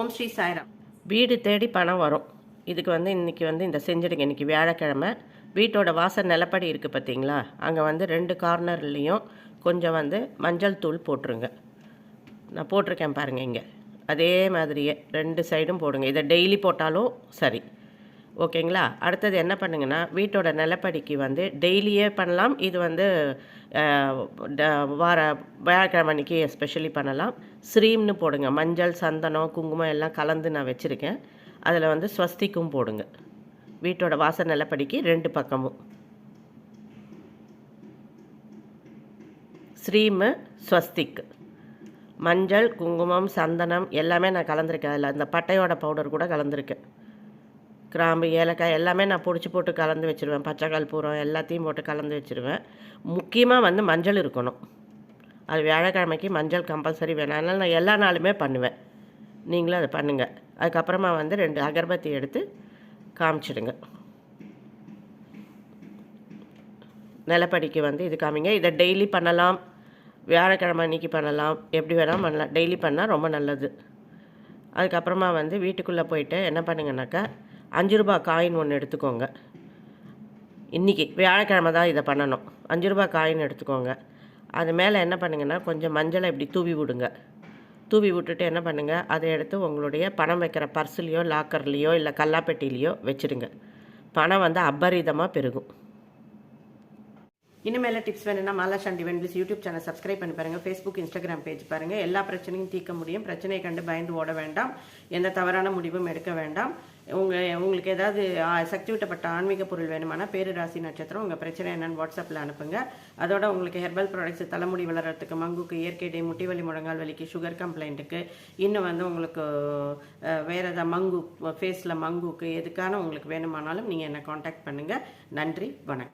ஓம் ஸ்ரீ சாய்ராம். வீடு தேடி பணம் வரும். இதுக்கு வந்து இன்றைக்கி வந்து இந்த செஞ்சிடுங்க. இன்றைக்கி வியாழக்கிழமை. வீட்டோட வாசல் நிலப்படி இருக்குது பார்த்தீங்களா? அங்கே வந்து ரெண்டு கார்னர்லேயும் கொஞ்சம் வந்து மஞ்சள் தூள் போட்டுருங்க. நான் போட்டிருக்கேன் பாருங்கள் இங்கே. அதே மாதிரியே ரெண்டு சைடும் போடுங்க. இதை டெய்லி போட்டாலும் சரி. ஓகேங்களா? அடுத்தது என்ன பண்ணுங்கன்னா வீட்டோட நிலப்படிக்கு வந்து டெய்லியே பண்ணலாம். இது வந்து ட- வார வியாழக்கிழமை அன்னைக்கு எஸ்பெஷலி பண்ணலாம். ஸ்ரீம்னு போடுங்க. மஞ்சள் சந்தனம் குங்குமம் எல்லாம் கலந்து நான் வச்சுருக்கேன். அதில் வந்து ஸ்வஸ்திக்கும் போடுங்க. வீட்டோட வாசல் நிலப்படிக்கு ரெண்டு பக்கமும். ஸ்ரீமு ஸ்வஸ்திக் மஞ்சள் குங்குமம் சந்தனம் எல்லாமே நான் கலந்துருக்கேன். அதில் இந்த பட்டையோட பவுடர் கூட கலந்துருக்கேன். கிராம்பு ஏலக்காய் எல்லாமே நான் பிடிச்சி போட்டு கலந்து வச்சுருவேன். பச்சை கற்பூரம் எல்லாத்தையும் போட்டு கலந்து வச்சுருவேன். முக்கியமாக வந்து மஞ்சள் இருக்கணும். அது வியாழக்கிழமைக்கு மஞ்சள் கம்பல்சரி வேணும். அதனால் நான் எல்லா நாளுமே பண்ணுவேன். நீங்களும் அதை பண்ணுங்கள் அதுக்கப்புறமா வந்து ரெண்டு அகர்பத்தி எடுத்து காமிச்சிடுங்க. நிலப்படிக்கு வந்து இது காமிங்க. இதை டெய்லி பண்ணலாம். வியாழக்கிழமை அன்னைக்கு பண்ணலாம். எப்படி வேணால் பண்ணலாம். டெய்லி பண்ணால் ரொம்ப நல்லது. அதுக்கப்புறமா வந்து வீட்டுக்குள்ளே போயிட்டு என்ன பண்ணுங்கனாக்கா அஞ்சு ரூபாய் காயின் ஒன்று எடுத்துக்கோங்க. இன்றைக்கி வியாழக்கிழமை தான் இதை பண்ணணும். அஞ்சு ரூபாய் காயின் எடுத்துக்கோங்க. அது மேலே என்ன பண்ணுங்கன்னா கொஞ்சம் மஞ்சளை இப்படி தூவி விடுங்க. தூவி விட்டுட்டு என்ன பண்ணுங்கள் அதை எடுத்து உங்களுடைய பணம் வைக்கிற பர்ஸ்லேயோ லாக்கர்லேயோ இல்லை கல்லாப்பெட்டிலேயோ வச்சுடுங்க. பணம் வந்து அபரிதமாக பெருகும். இனிமேல டிப்ஸ் வேணும்னா மாலா சாண்டி வென்பிளிஸ் யூடியூப் சேனல் சப்ஸ்கிரைப் பண்ணி பாருங்கள் ஃபேஸ்புக் இன்ஸ்டாகிராம் பேஜ் பாருங்கள் எல்லா பிரச்சனையும் தீர்க்க முடியும். பிரச்சனையை கண்டு பயந்து ஓட வேண்டாம். எந்த தவறான முடிவும் எடுக்க வேண்டாம். உங்கள் உங்களுக்கு ஏதாவது சக்திவிட்டப்பட்ட சக்தி விட்டப்பட்ட ஆன்மீக பொருள் வேணுமானா பேரு ராசி நட்சத்திரம் உங்கள் பிரச்சனை என்னன்னு வாட்ஸ்அப்பில் அனுப்புங்க. அதோட உங்களுக்கு ஹெர்பல் ப்ராடக்ட்ஸ் தலைமுடி வளர்றதுக்கு மங்குக்கு இயற்கை டே முட்டி வலி முழங்கால் வலிக்கு சுகர் கம்ப்ளைண்ட்டுக்கு இன்னும் வந்து உங்களுக்கு வேறு ஏதாவது மங்கு ஃபேஸில் மங்குக்கு எதுக்கான உங்களுக்கு வேணுமானாலும் நீங்கள் என்னை காண்டாக்ட் பண்ணுங்கள் நன்றி வணக்கம்.